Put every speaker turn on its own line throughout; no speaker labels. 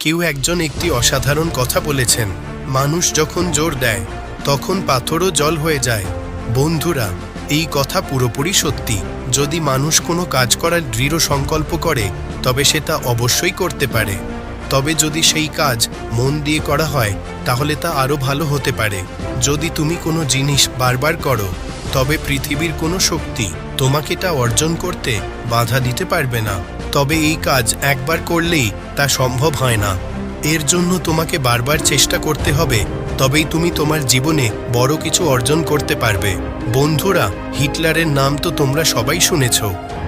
কেউ একজন একটি অসাধারণ কথা বলেছেন। মানুষ যখন জোর দেয়, তখন পাথরও জল হয়ে যায়। বন্ধুরা, এই কথা পুরোপুরি সত্যি। যদি মানুষ কোনো কাজ করার দৃঢ় সংকল্প করে, তবে সেটা অবশ্যই করতে পারে। তবে যদি সেই কাজ মন দিয়ে করা হয়, তাহলে তা আরও ভালো হতে পারে। যদি তুমি কোনো জিনিস বারবার করো, তবে পৃথিবীর কোনো শক্তি তোমাকে তা অর্জন করতে বাধা দিতে পারবে না। তবে এই কাজ একবার করলেই তা সম্ভব হয় না। এর জন্য তোমাকে বারবার চেষ্টা করতে হবে, তবেই তুমি তোমার জীবনে বড় কিছু অর্জন করতে পারবে। বন্ধুরা, হিটলারের নাম তো তোমরা সবাই শুনেছ।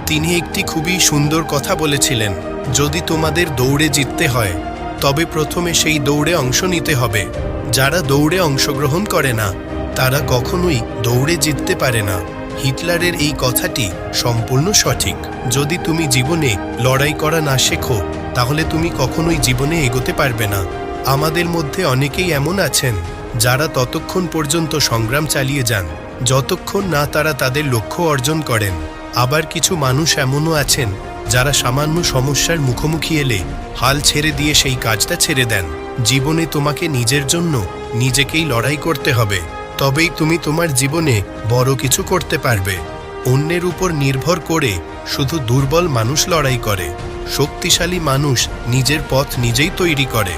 তিনি একটি খুবই সুন্দর কথা বলেছিলেন, যদি তোমাদের দৌড়ে জিততে হয়, তবে প্রথমে সেই দৌড়ে অংশ নিতে হবে। যারা দৌড়ে অংশগ্রহণ করে না, তারা কখনোই দৌড়ে জিততে পারে না। হিটলারের এই কথাটি সম্পূর্ণ সঠিক। যদি তুমি জীবনে লড়াই করা না শেখো, তাহলে তুমি কখনোই জীবনে এগোতে পারবে না। আমাদের মধ্যে অনেকেই এমন আছেন, যারা ততক্ষণ পর্যন্ত সংগ্রাম চালিয়ে যান, যতক্ষণ না তারা তাদের লক্ষ্য অর্জন করেন। আবার কিছু মানুষ এমনও আছেন, যারা সামান্য সমস্যার মুখোমুখি এলে হাল ছেড়ে দিয়ে সেই কাজটা ছেড়ে দেন। জীবনে তোমাকে নিজের জন্য নিজেকেই লড়াই করতে হবে। তবেই তুমি তোমার জীবনে বড় কিছু করতে পারবে। অন্যের উপর নির্ভর করে শুধু দুর্বল মানুষ লড়াই করে। শক্তিশালী মানুষ নিজের পথ নিজেই তৈরি করে।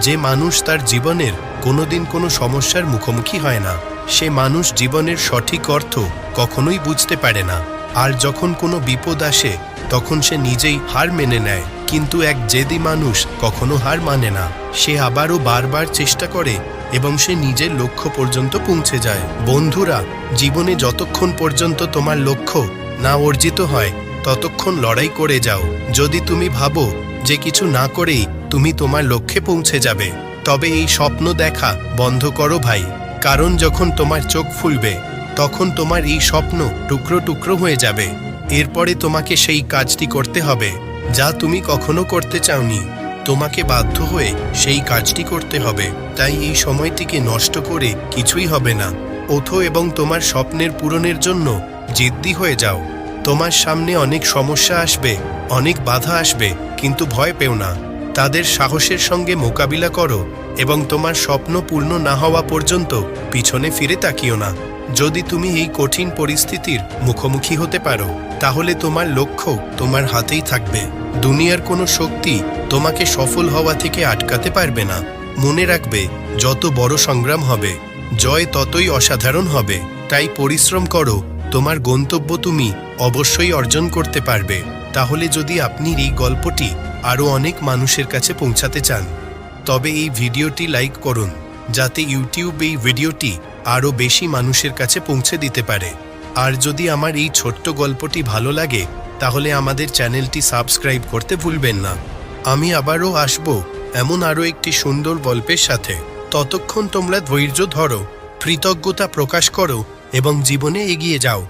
যে মানুষ তার জীবনের কোনোদিন কোনো সমস্যার মুখোমুখি হয় না। সে মানুষ জীবনের সঠিক অর্থ কখনোই বুঝতে পারে না। আর যখন কোনো বিপদ আসে, তখন সে নিজেই হার মেনে নেয়। কিন্তু এক জেদি মানুষ কখনো হার মানে না। সে আবারও বারবার চেষ্টা করে এবং সে নিজের লক্ষ্য পর্যন্ত পৌঁছে যায়। বন্ধুরা, জীবনে যতক্ষণ পর্যন্ত তোমার লক্ষ্য না অর্জিত হয়, ততক্ষণ লড়াই করে যাও। যদি তুমি ভাবো যে কিছু না করেই তুমি তোমার লক্ষ্যে পৌঁছে যাবে, তবে এই স্বপ্ন দেখা বন্ধ করো ভাই। কারণ যখন তোমার চোখ ফুলবে, তখন তোমার এই স্বপ্ন টুকরো টুকরো হয়ে যাবে। এরপরে তোমাকে সেই কাজটি করতে হবে, যা তুমি কখনো করতে চাওনি। তোমাকে বাধ্য হয়ে সেই কাজটি করতে হবে। তাই এই সময়টিকে নষ্ট করে কিছুই হবে না। ওঠো এবং তোমার স্বপ্নের পূরণের জন্য জিদ্দি হয়ে যাও। তোমার সামনে অনেক সমস্যা আসবে, অনেক বাধা আসবে, কিন্তু ভয় পেও না। তাদের সাহসের সঙ্গে মোকাবিলা করো এবং তোমার স্বপ্ন পূর্ণ না হওয়া পর্যন্ত পিছনে ফিরে তাকিও না। যদি তুমি এই কঠিন পরিস্থিতির মুখোমুখি হতে পারো, তাহলে তোমার লক্ষ্য তোমার হাতেই থাকবে। দুনিয়ার কোনো শক্তি তোমাকে সফল হওয়া থেকে আটকাতে পারবে না। মনে রাখবে, যত বড় সংগ্রাম হবে, জয় ততই অসাধারণ হবে। তাই পরিশ্রম করো, তোমার গন্তব্য তুমি অবশ্যই অর্জন করতে পারবে। তাহলে যদি আপনি এই গল্পটি আরও অনেক মানুষের কাছে পৌঁছাতে চান, তবে এই ভিডিওটি লাইক করুন, যাতে ইউটিউব এই ভিডিওটি আরও বেশি মানুষের কাছে পৌঁছে দিতে পারে। আর যদি আমার এই ছোট্ট গল্পটি ভালো লাগে, তাহলে আমাদের চ্যানেলটি সাবস্ক্রাইব করতে ভুলবেন না। আমি আবারও আসব এমন আরও একটি সুন্দর গল্পের সাথে। ততক্ষণ তোমরা ধৈর্য ধরো, কৃতজ্ঞতা প্রকাশ করো এবং জীবনে এগিয়ে যাও।